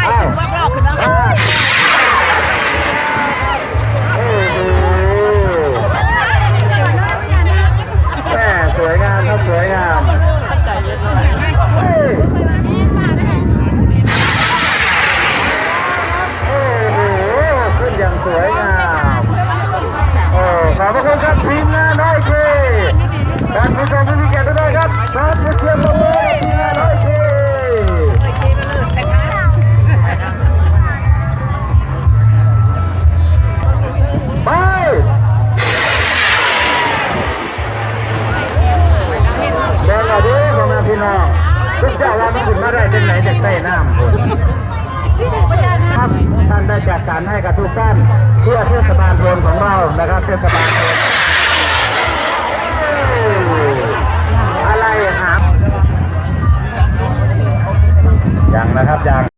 ไปถึงรอบรอบขึ้นวโอ้โหแม่สวยงามครับสวยงาม ได้เป็นไหนจากใต้น้ำครับท่านได้จัดการให้กับทุกท่านเพื่อเทศบาลโทนของเรานะครับเทศบาลโพนอะไรครับยังนะครับยัง